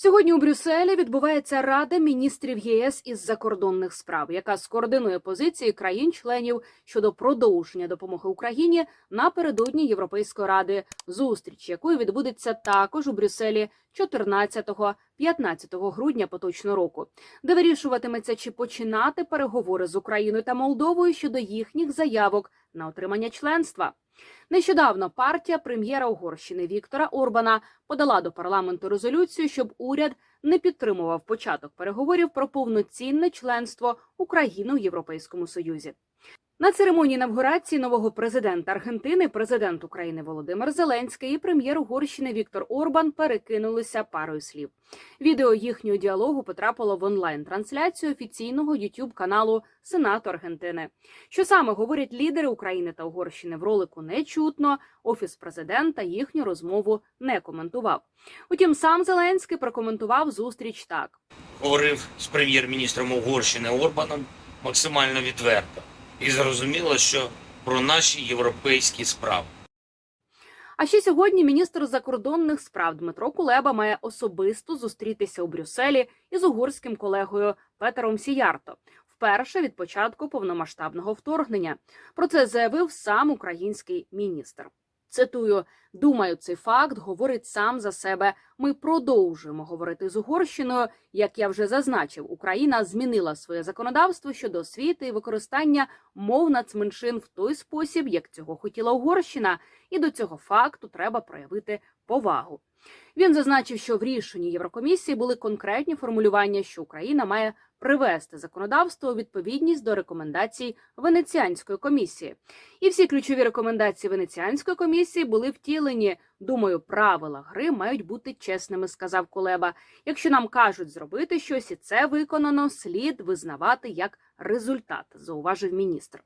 Сьогодні у Брюсселі відбувається Рада міністрів ЄС із закордонних справ, яка скоординує позиції країн-членів щодо продовження допомоги Україні напередодні Європейської ради, зустріч якої відбудеться також у Брюсселі 14-15 грудня поточного року, де вирішуватиметься, чи починати переговори з Україною та Молдовою щодо їхніх заявок на отримання членства. Нещодавно партія прем'єра Угорщини Віктора Орбана подала до парламенту резолюцію, щоб уряд не підтримував початок переговорів про повноцінне членство України у Європейському Союзі. На церемонії інавгурації нового президента Аргентини, президент України Володимир Зеленський і прем'єр Угорщини Віктор Орбан перекинулися парою слів. Відео їхнього діалогу потрапило в онлайн-трансляцію офіційного youtube каналу Сенату Аргентини. Що саме говорять лідери України та Угорщини в ролику не чутно. Офіс президента їхню розмову не коментував. Утім, сам Зеленський прокоментував зустріч так. говорив з прем'єр-міністром Угорщини Орбаном максимально відверто і зрозуміло, що про наші європейські справи. А ще сьогодні міністр закордонних справ Дмитро Кулеба має особисто зустрітися у Брюсселі із угорським колегою Петером Сіярто. Вперше від початку повномасштабного вторгнення. Про це заявив сам український міністр. Цитую: думаю, цей факт говорить сам за себе. Ми продовжуємо говорити з Угорщиною. Як я вже зазначив, Україна змінила своє законодавство щодо освіти і використання мов нацменшин в той спосіб, як цього хотіла Угорщина, і до цього факту треба проявити повагу. Він зазначив, що в рішенні Єврокомісії були конкретні формулювання, що Україна має привести законодавство у відповідність до рекомендацій Венеціанської комісії. І всі ключові рекомендації Венеціанської комісії були втілені. Думаю, правила гри мають бути чесними, сказав Кулеба. Якщо нам кажуть зробити щось, і це виконано, слід визнавати як результат, зауважив міністр.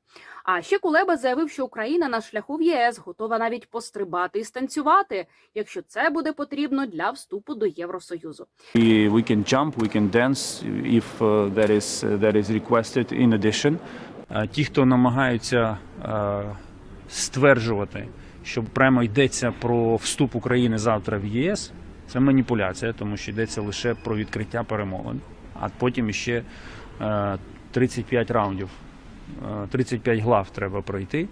А ще Кулеба заявив, що Україна на шляху в ЄС готова навіть пострибати і станцювати, якщо це буде потрібно для вступу до Євросоюзу. We, we can jump, we can dance if uh, that is that is requested in addition. Ті, хто намагаються е, стверджувати, що прямо йдеться про вступ України завтра в ЄС, це маніпуляція, тому що йдеться лише про відкриття перемовин, а потім ще е, 35 раундів, е, 35 глав треба пройти.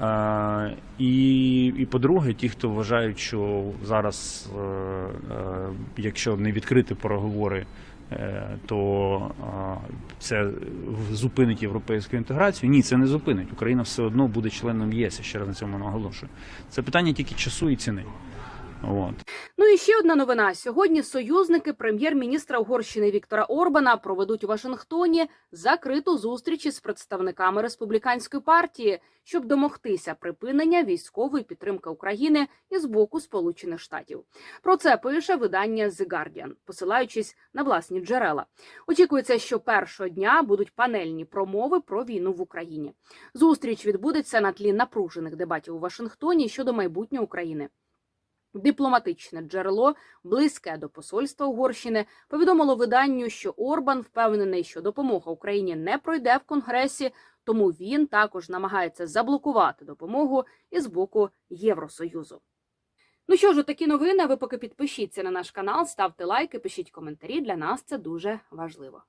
Е, І, і по-друге, ті, хто вважають, що зараз, е, е, якщо не відкрити переговори, е, то е, це зупинить європейську інтеграцію. Ні, це не зупинить. Україна все одно буде членом ЄС. Ще раз на цьому наголошую. Це питання тільки часу і ціни. От. Ну і ще одна новина. Сьогодні союзники прем'єр-міністра Угорщини Віктора Орбана проведуть у Вашингтоні закриту зустріч із представниками республіканської партії, щоб домогтися припинення військової підтримки України із боку Сполучених Штатів. Про це пише видання The Guardian, посилаючись на власні джерела. Очікується, що першого дня будуть панельні промови про війну в Україні. Зустріч відбудеться на тлі напружених дебатів у Вашингтоні щодо майбутнього України. Дипломатичне джерело, близьке до посольства Угорщини, повідомило виданню, що Орбан впевнений, що допомога Україні не пройде в Конгресі, тому він також намагається заблокувати допомогу із боку Євросоюзу. Ну що ж, такі новини. Ви поки підпишіться на наш канал, ставте лайки, пишіть коментарі. Для нас це дуже важливо.